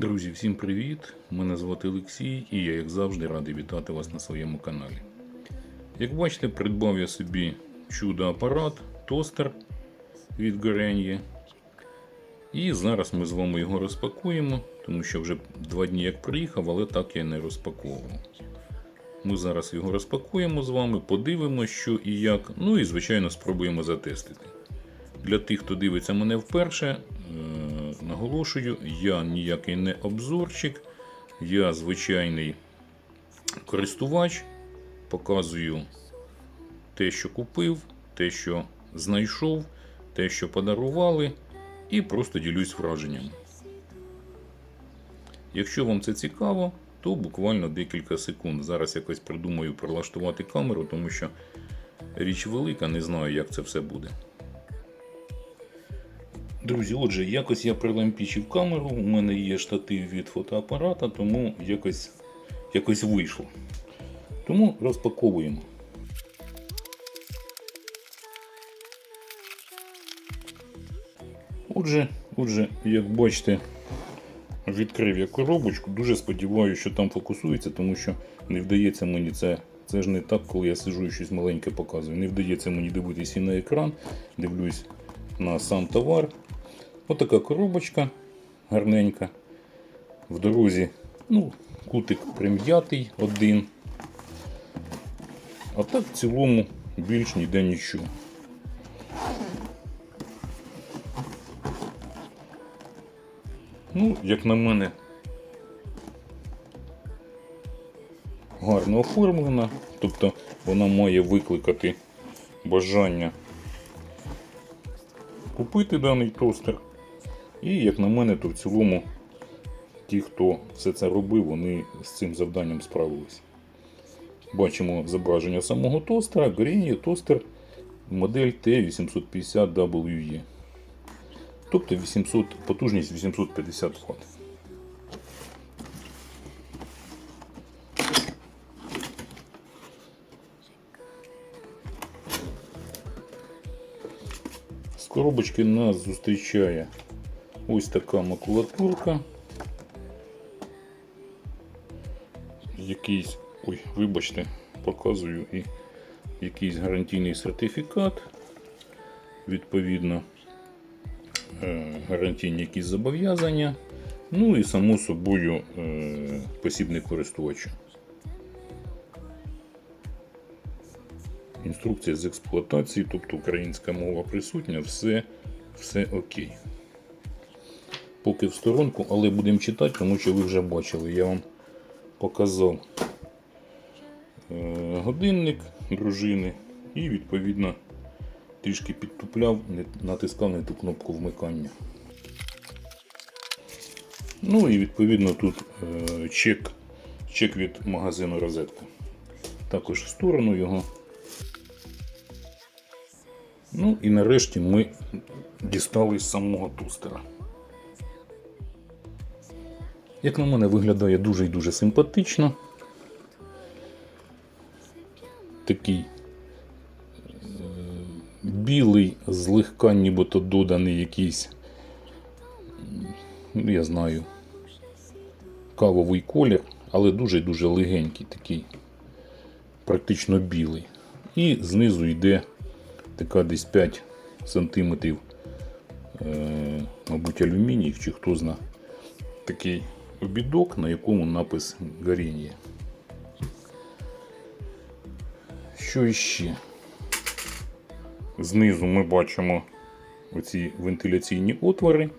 Друзі, всім привіт! Мене звати Олексій і я, як завжди, радий вітати вас на своєму каналі. Як бачите, придбав я собі чудо-апарат, тостер від Горен'є. І зараз ми з вами його розпакуємо, тому що вже два дні як приїхав, але так я не розпаковував. Ми зараз його розпакуємо з вами, подивимося, що і як, ну і, звичайно, спробуємо затестити. Для тих, хто дивиться мене вперше, наголошую, я ніякий не обзорчик, я звичайний користувач, показую те, що купив, те, що знайшов, те, що подарували, і просто ділюсь враженнями. Якщо вам це цікаво, то буквально декілька секунд. Зараз якось придумаю прилаштувати камеру, тому що річ велика, не знаю, як це все буде. Друзі, отже, якось я прилампічив камеру, у мене є штатив від фотоапарата, тому якось, якось вийшло. Тому розпаковуємо. Отже, отже, як бачите, відкрив я коробочку. Дуже сподіваюся, що там фокусується, тому що не вдається мені це. Це ж не так, коли я сижу і щось маленьке показую. Не вдається мені дивитися і на екран, дивлюсь на сам товар. Отака коробочка гарненька. В дорозі ну, кутик прим'ятий один. А так в цілому більш ніде нічого. Ну, як на мене, гарно оформлена, тобто вона має викликати бажання купити даний тостер. І, як на мене, то в цілому ті, хто все це робив, вони з цим завданням справились. Бачимо зображення самого тостера, Горіння тостер модель T850WE. Тобто 800, потужність 850 Вт. З коробочки нас зустрічає ось така макулатурка. Якийсь, ой, вибачте, показую і якийсь гарантійний сертифікат. Відповідно, е, гарантійні якісь зобов'язання. Ну і само собою е, посібник користувача. Інструкція з експлуатації, тобто українська мова присутня, все, все окей. Поки в сторонку, але будемо читати, тому що ви вже бачили, я вам показав е, годинник дружини і відповідно трішки підтупляв, натискав не ту кнопку вмикання. Ну і відповідно тут е, чек, чек від магазину розетка. Також в сторону його. Ну і нарешті ми дістали з самого тустера. Як на мене, виглядає дуже і дуже симпатично. Такий е, білий, злегка нібито доданий якийсь, ну, я знаю, кавовий колір, але дуже і дуже легенький такий, практично білий. І знизу йде така десь 5 сантиметрів, е, мабуть, алюміній, чи хто зна, такий обідок, на якому напис горіння. Що іще? Знизу ми бачимо оці вентиляційні отвори,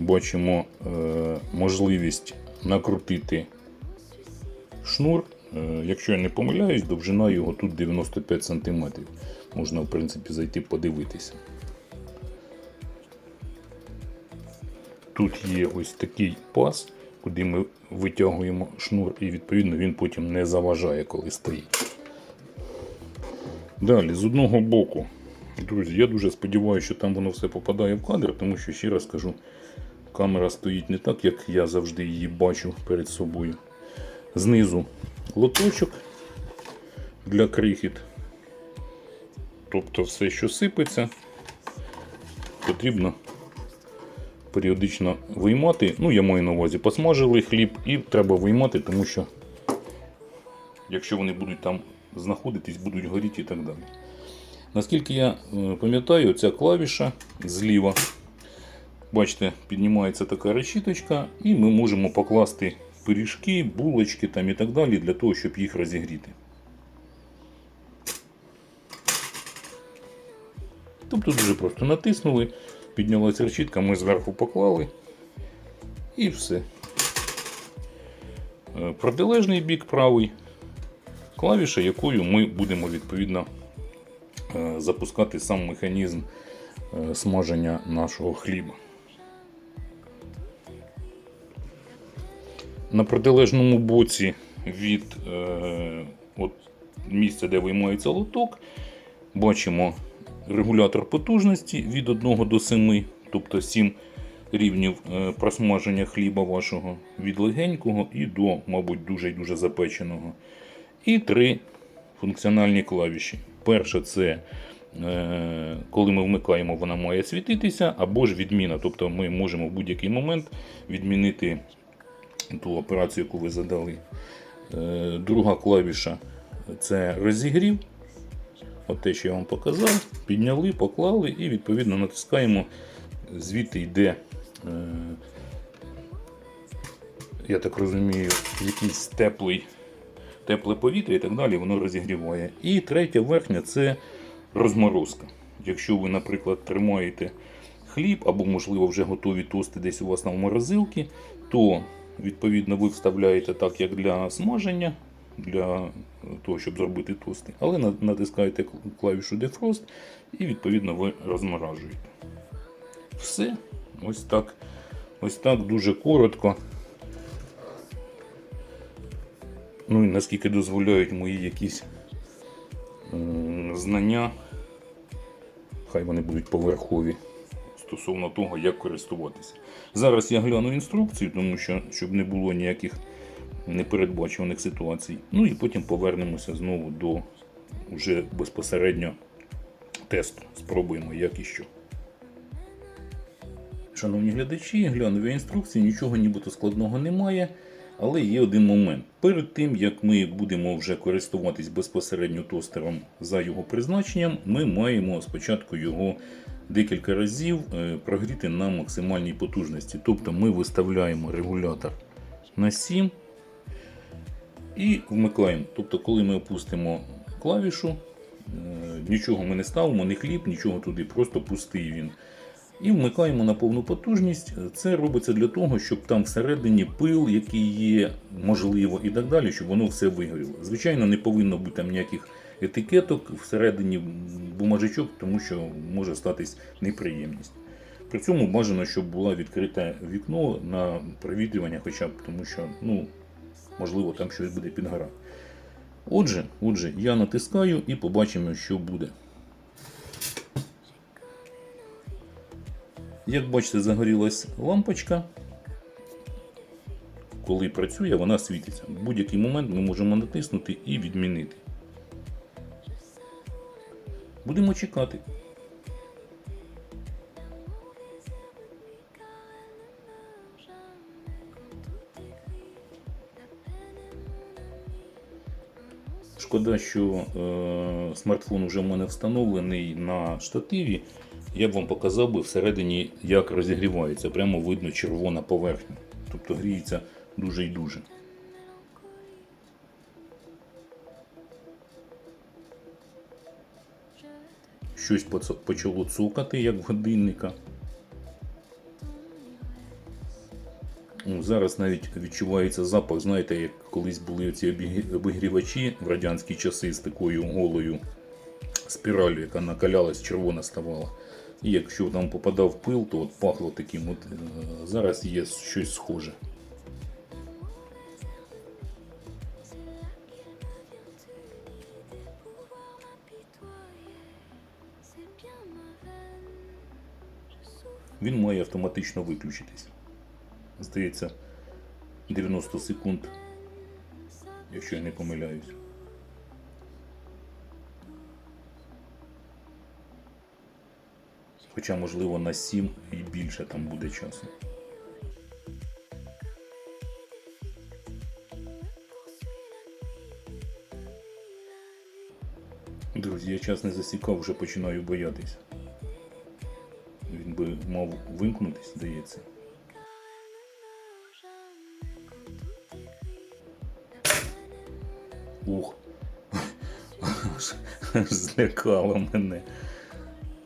бачимо е, можливість накрутити шнур. Е, якщо я не помиляюсь, довжина його тут 95 см. Можна, в принципі, зайти подивитися. Тут є ось такий пас, куди ми витягуємо шнур, і відповідно він потім не заважає, коли стоїть. Далі, з одного боку, друзі, я дуже сподіваюся, що там воно все попадає в кадр, тому що, ще раз кажу, камера стоїть не так, як я завжди її бачу перед собою. Знизу лоточок для крихіт. Тобто все, що сипеться, потрібно періодично виймати. Ну, я маю на увазі, посмажили хліб і треба виймати, тому що якщо вони будуть там знаходитись, будуть горіти і так далі. Наскільки я е, пам'ятаю, ця клавіша зліва, бачите, піднімається така решіточка, і ми можемо покласти пиріжки, булочки там і так далі для того, щоб їх розігріти. Тобто дуже просто натиснули, піднялася решітка, ми зверху поклали і все. Е, Протилежний бік правий, клавіша, якою ми будемо відповідно е, запускати сам механізм е, смаження нашого хліба. На протилежному боці від от, місця, де виймається лоток, бачимо регулятор потужності від 1 до 7, тобто 7 рівнів е, просмаження хліба вашого від легенького і до, мабуть, дуже дуже запеченого. І три функціональні клавіші. Перша це е, коли ми вмикаємо, вона має світитися, або ж відміна. Тобто ми можемо в будь-який момент відмінити ту операцію, яку ви задали. Е, Друга клавіша це розігрів. От те, що я вам показав, підняли, поклали і відповідно натискаємо. Звідти йде, е, я так розумію, якийсь теплий, тепле повітря і так далі, воно розігріває. І третя верхня це розморозка. Якщо ви, наприклад, тримаєте хліб або, можливо, вже готові тости десь у вас на морозилці, то відповідно ви вставляєте так, як для смаження, для того, щоб зробити тости, але натискаєте клавішу Defrost і відповідно ви розморажуєте. Все. Ось так. Ось так дуже коротко. Ну і наскільки дозволяють мої якісь знання, хай вони будуть поверхові стосовно того, як користуватися. Зараз я гляну інструкцію, тому що щоб не було ніяких непередбачуваних ситуацій. Ну і потім повернемося знову до вже безпосередньо тесту. Спробуємо, як і що. Шановні глядачі, глянув інструкції, нічого нібито складного немає. Але є один момент. Перед тим, як ми будемо вже користуватись безпосередньо тостером за його призначенням, ми маємо спочатку його декілька разів е, прогріти на максимальній потужності. Тобто ми виставляємо регулятор на 7 і вмикаємо. Тобто, коли ми опустимо клавішу, е, нічого ми не ставимо, не хліб, нічого туди, просто пустий він. І вмикаємо на повну потужність. Це робиться для того, щоб там всередині пил, який є, можливо, і так далі, щоб воно все вигоріло. Звичайно, не повинно бути там ніяких етикеток всередині бумажечок, тому що може статись неприємність. При цьому бажано, щоб було відкрите вікно на провітрювання, хоча б тому що, ну, можливо, там щось буде підгорати. Отже, отже, я натискаю і побачимо, що буде. Як бачите, загорілась лампочка. Коли працює, вона світиться. В будь-який момент ми можемо натиснути і відмінити. Будемо чекати. Шкода, що е, смартфон вже в мене встановлений на штативі. Я б вам показав би всередині, як розігрівається. Прямо видно червона поверхня. Тобто гріється дуже і дуже. Щось почало цукати, як в годинника. Ну, Зараз навіть відчувається запах, знаєте, як колись були ці обігрівачі в радянські часи з такою голою спіралью, яка накалялась, червона ставала. І якщо там попадав пил, то от пахло таким. От, е, зараз є щось схоже. Він має автоматично виключитись. Здається, 90 секунд, якщо я не помиляюсь. Хоча, можливо, на 7 і більше там буде часу. Друзі, я час не засікав, вже починаю боятися. Він би мав вимкнутись, здається. Ух. Злякало мене.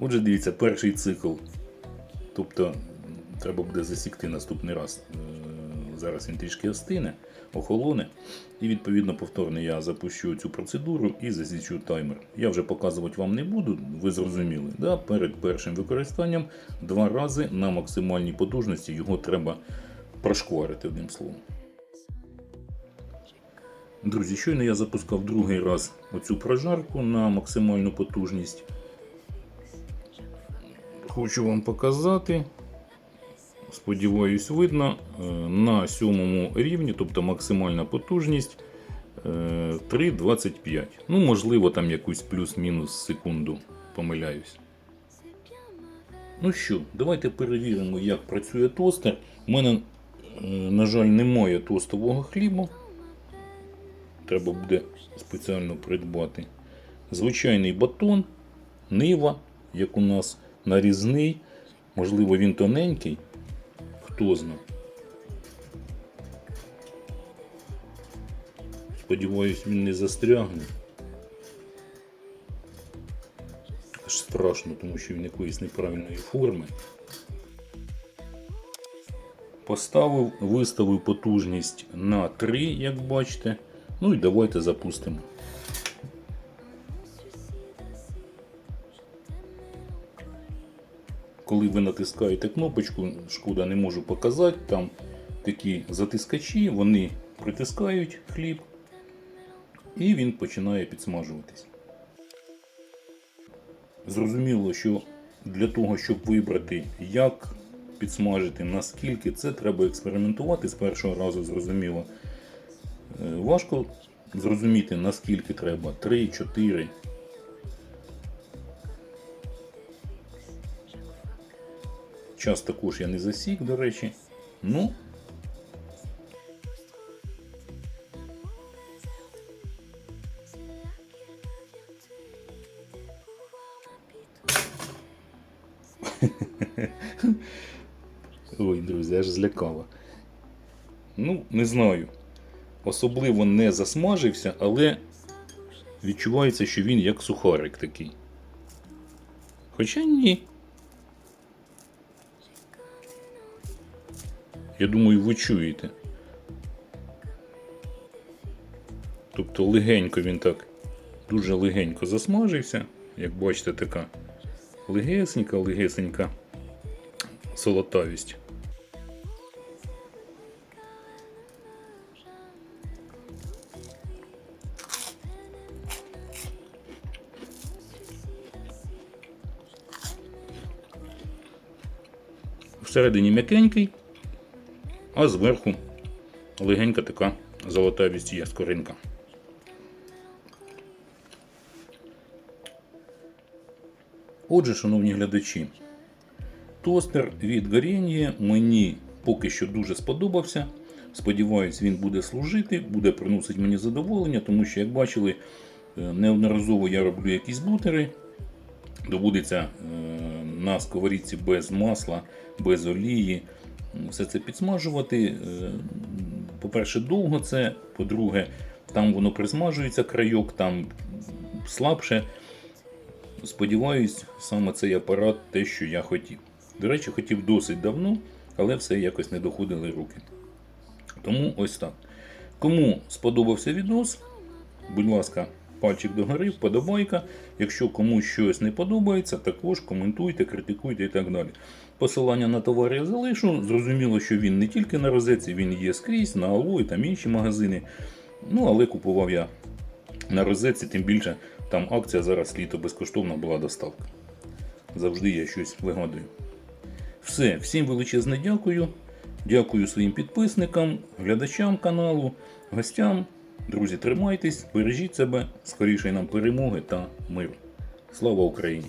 Отже, дивіться, перший цикл. Тобто треба буде засікти наступний раз. Е, Зараз він трішки остине, охолоне. І відповідно повторно я запущу цю процедуру і засічу таймер. Я вже показувати вам не буду, ви зрозуміли. Да? Перед першим використанням два рази на максимальній потужності його треба прошкварити одним словом. Друзі, щойно я запускав другий раз оцю прожарку на максимальну потужність. Хочу вам показати. Сподіваюсь, видно. Е, На сьомому рівні, тобто максимальна потужність е, 3,25. Ну, можливо, там якусь плюс-мінус секунду помиляюсь. Ну що, давайте перевіримо, як працює тостер. У мене, е, на жаль, немає тостового хліба. Треба буде спеціально придбати. Звичайний батон, нива, як у нас нарізний. Можливо, він тоненький. Хто зна. Сподіваюсь, він не застрягне. Аж страшно, тому що він якоїсь неправильної форми. Поставив, виставив потужність на 3, як бачите. Ну і давайте запустимо. Коли ви натискаєте кнопочку, шкода не можу показати, там такі затискачі, вони притискають хліб і він починає підсмажуватись. Зрозуміло, що для того, щоб вибрати, як підсмажити, наскільки це треба експериментувати з першого разу, зрозуміло. Е, Важко зрозуміти, наскільки треба 3, 4. Час також я не засік, до речі. Ну. Ой, друзі, аж злякало. Ну, не знаю. Особливо не засмажився, але відчувається, що він як сухарик такий. Хоча ні. Я думаю, ви чуєте. Тобто легенько він так дуже легенько засмажився, як бачите, така легесенька, легесенька солотавість. Всередині м'якенький, а зверху легенька така золотавість є скоринка. Отже, шановні глядачі, тостер від Горєнє мені поки що дуже сподобався. Сподіваюсь, він буде служити, буде приносити мені задоволення, тому що, як бачили, е, неодноразово я роблю якісь бутери. Доводиться е, на сковорідці без масла, без олії. Все це підсмажувати. Е, По-перше, довго це. По-друге, там воно присмажується крайок, там слабше. Сподіваюсь, саме цей апарат те, що я хотів. До речі, хотів досить давно, але все якось не доходили руки. Тому ось так. Кому сподобався відос, будь ласка, пальчик догори, вподобайка. Якщо комусь щось не подобається, також коментуйте, критикуйте і так далі. Посилання на товари я залишу. Зрозуміло, що він не тільки на розетці, він є скрізь, на Алло і там інші магазини. Ну, але купував я на розетці, тим більше там акція зараз літо безкоштовна була доставка. Завжди я щось вигадую. Все, всім величезне дякую. Дякую своїм підписникам, глядачам каналу, гостям. Друзі, тримайтесь, бережіть себе, скоріше нам перемоги та миру. Слава Україні!